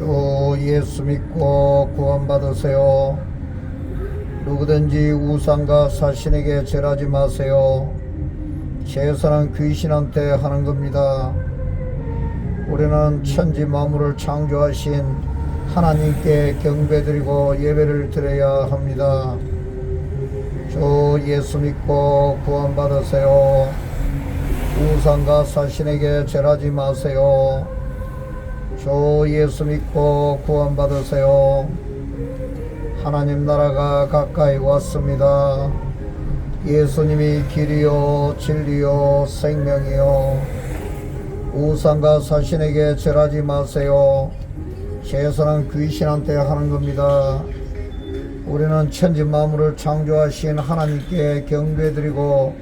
주 예수 믿고 구원받으세요. 누구든지 우상과 사신에게 절하지 마세요. 제사는 귀신한테 하는 겁니다. 우리는 천지 만물을 창조하신 하나님께 경배드리고 예배를 드려야 합니다. 주 예수 믿고 구원받으세요. 우상과 사신에게 절하지 마세요. 주 예수 믿고 구원받으세요. 하나님 나라가 가까이 왔습니다. 예수님이 길이요 진리요 생명이요 우상과 사신에게 절하지 마세요. 제사는 귀신한테 하는 겁니다. 우리는 천지 만물을 창조하신 하나님께 경배드리고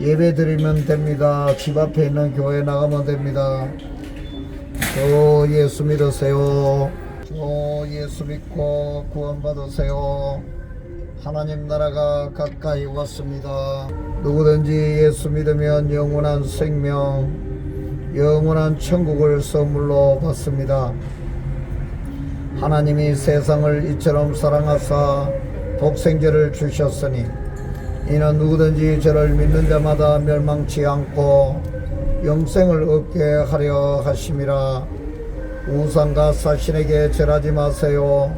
예배드리면 됩니다. 집 앞에 있는 교회 나가면 됩니다. 주 예수 믿으세요. 주 예수 믿고 구원받으세요. 하나님 나라가 가까이 왔습니다. 누구든지 예수 믿으면 영원한 생명, 영원한 천국을 선물로 받습니다. 하나님이 세상을 이처럼 사랑하사 독생자를 주셨으니 이는 누구든지 저를 믿는 자마다 멸망치 않고 영생을 얻게 하려 하심이라 우상과 사신에게 절하지 마세요.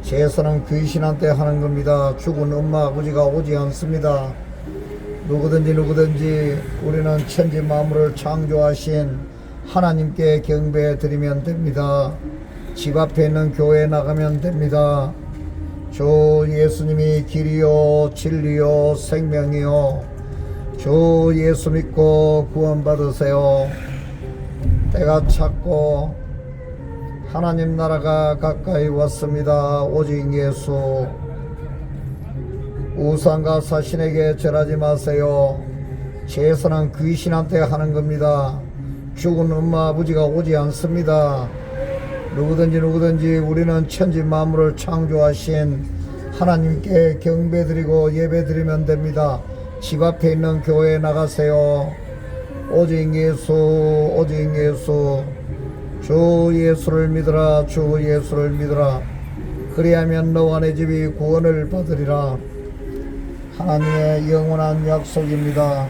제사는 귀신한테 하는 겁니다. 죽은 엄마 아버지가 오지 않습니다. 누구든지 누구든지 우리는 천지 만물을 창조하신 하나님께 경배 드리면 됩니다. 집 앞에 있는 교회에 나가면 됩니다. 주 예수님이 길이요 진리요 생명이요 주 예수 믿고 구원받으세요. 때가 찼고 하나님 나라가 가까이 왔습니다. 오직 예수. 우상과 사신에게 절하지 마세요. 제사는 귀신한테 하는 겁니다. 죽은 엄마 아버지가 오지 않습니다. 누구든지 누구든지 우리는 천지 만물을 창조하신 하나님께 경배드리고 예배드리면 됩니다. 집 앞에 있는 교회에 나가세요. 오직 예수, 오직 예수, 주 예수를 믿으라, 주 예수를 믿으라. 그리하면 너와 내 집이 구원을 받으리라. 하나님의 영원한 약속입니다.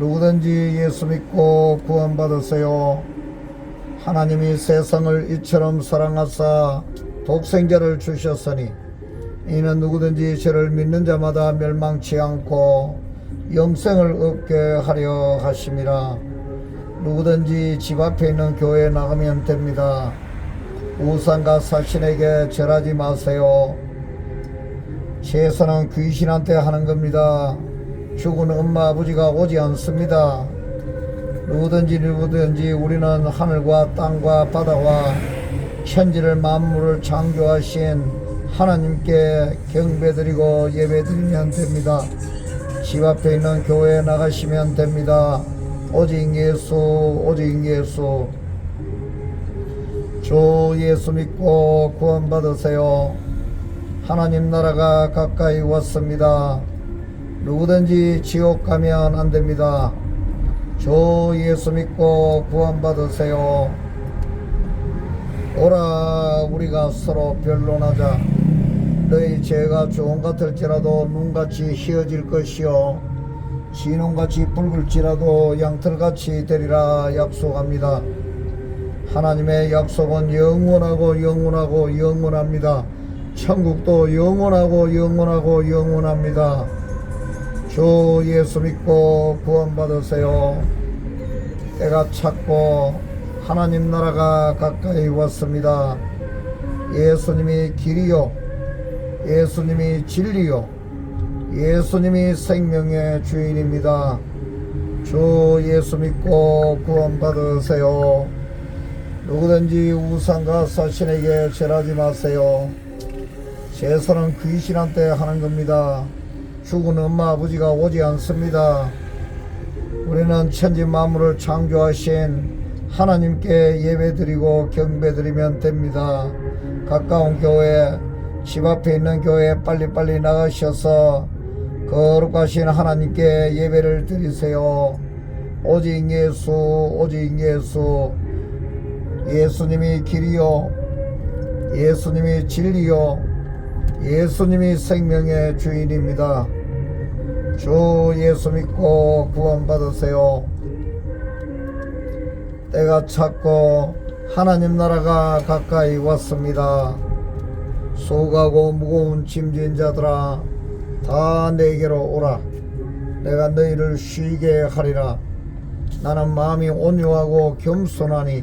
누구든지 예수 믿고 구원받으세요. 하나님이 세상을 이처럼 사랑하사 독생자를 주셨으니 이는 누구든지 저를 믿는 자마다 멸망치 않고 영생을 얻게 하려 하심이라 누구든지 집 앞에 있는 교회에 나가면 됩니다. 우상과 사신에게 절하지 마세요. 제사는 귀신한테 하는 겁니다. 죽은 엄마 아버지가 오지 않습니다. 누구든지 누구든지 우리는 하늘과 땅과 바다와 천지를 만물을 창조하신 하나님께 경배드리고 예배드리면 됩니다. 집 앞에 있는 교회에 나가시면 됩니다. 오직 예수, 오직 예수. 주 예수 믿고 구원받으세요. 하나님 나라가 가까이 왔습니다. 누구든지 지옥 가면 안 됩니다. 주 예수 믿고 구원받으세요. 오라 우리가 서로 변론하자. 너희 죄가 좋은 같을지라도 눈같이 희어질 것이요 진홍같이 붉을지라도 양털같이 되리라 약속합니다. 하나님의 약속은 영원하고 영원하고 영원합니다. 천국도 영원하고 영원하고 영원합니다. 주 예수 믿고 구원받으세요. 때가 찼고 하나님 나라가 가까이 왔습니다. 예수님이 길이요. 예수님이 진리요. 예수님이 생명의 주인입니다. 주 예수 믿고 구원받으세요. 누구든지 우상과 사신에게 절하지 마세요. 제사는 귀신한테 하는 겁니다. 죽은 엄마 아버지가 오지 않습니다. 우리는 천지 만물을 창조하신 하나님께 예배드리고 경배드리면 됩니다. 가까운 교회, 집 앞에 있는 교회 빨리빨리 나가셔서 거룩하신 하나님께 예배를 드리세요. 오직 예수, 오직 예수. 예수님이 길이요, 예수님이 진리요 예수님이 생명의 주인입니다. 주 예수 믿고 구원받으세요. 때가 찼고 하나님 나라가 가까이 왔습니다. 수고하고 무거운 짐진 자들아 다 내게로 오라. 내가 너희를 쉬게 하리라. 나는 마음이 온유하고 겸손하니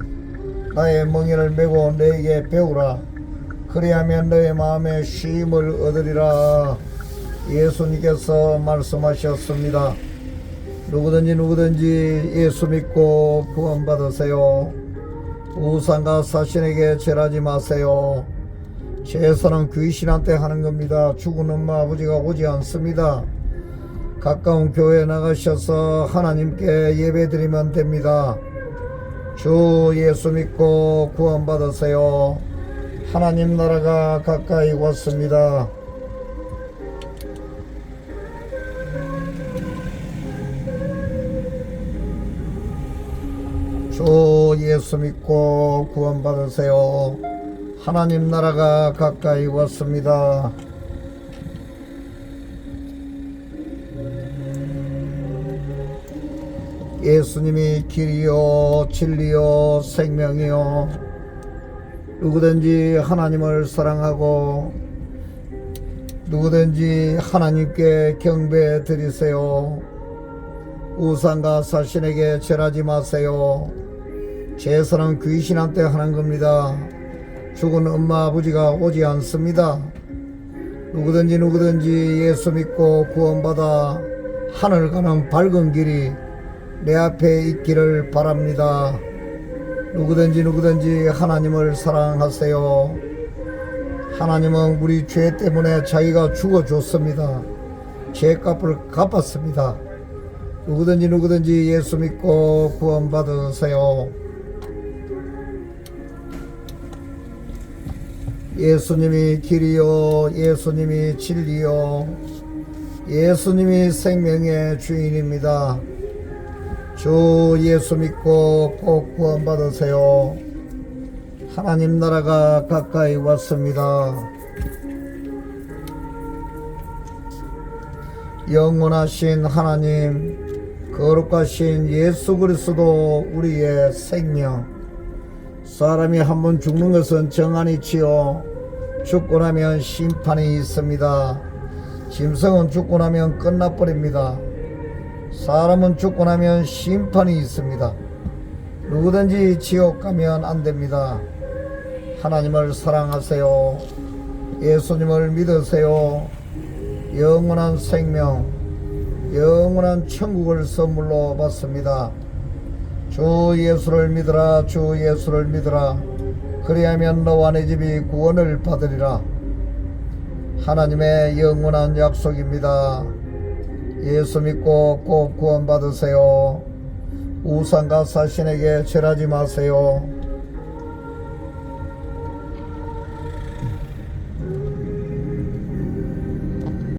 나의 멍에를 메고 너에게 배우라. 그리하면 너의 마음에 쉼을 얻으리라. 예수님께서 말씀하셨습니다. 누구든지 누구든지 예수 믿고 구원받으세요. 우상과 사신에게 절하지 마세요. 제사는 귀신한테 하는 겁니다. 죽은 엄마 아버지가 오지 않습니다. 가까운 교회에 나가셔서 하나님께 예배드리면 됩니다. 주 예수 믿고 구원받으세요. 하나님 나라가 가까이 왔습니다. 주 예수 믿고 구원받으세요. 하나님 나라가 가까이 왔습니다. 예수님이 길이요 진리요 생명이요 누구든지 하나님을 사랑하고 누구든지 하나님께 경배 드리세요. 우상과 사신에게 절하지 마세요. 제사는 귀신한테 하는 겁니다. 죽은 엄마 아버지가 오지 않습니다. 누구든지 누구든지 예수 믿고 구원받아 하늘 가는 밝은 길이 내 앞에 있기를 바랍니다. 누구든지 누구든지 하나님을 사랑하세요. 하나님은 우리 죄 때문에 자기가 죽어줬습니다. 죄값을 갚았습니다. 누구든지 누구든지 예수 믿고 구원받으세요. 예수님이 길이요, 예수님이 진리요, 예수님이 생명의 주인입니다. 주 예수 믿고 꼭 구원받으세요. 하나님 나라가 가까이 왔습니다. 영원하신 하나님, 거룩하신 예수 그리스도 우리의 생명. 사람이 한 번 죽는 것은 정한이치요. 죽고 나면 심판이 있습니다. 짐승은 죽고 나면 끝나버립니다. 사람은 죽고 나면 심판이 있습니다. 누구든지 지옥 가면 안 됩니다. 하나님을 사랑하세요. 예수님을 믿으세요. 영원한 생명, 영원한 천국을 선물로 받습니다. 주 예수를 믿으라, 주 예수를 믿으라. 그리하면 너와 내 집이 구원을 받으리라. 하나님의 영원한 약속입니다. 예수 믿고 꼭 구원받으세요. 우상과 사신에게 절하지 마세요.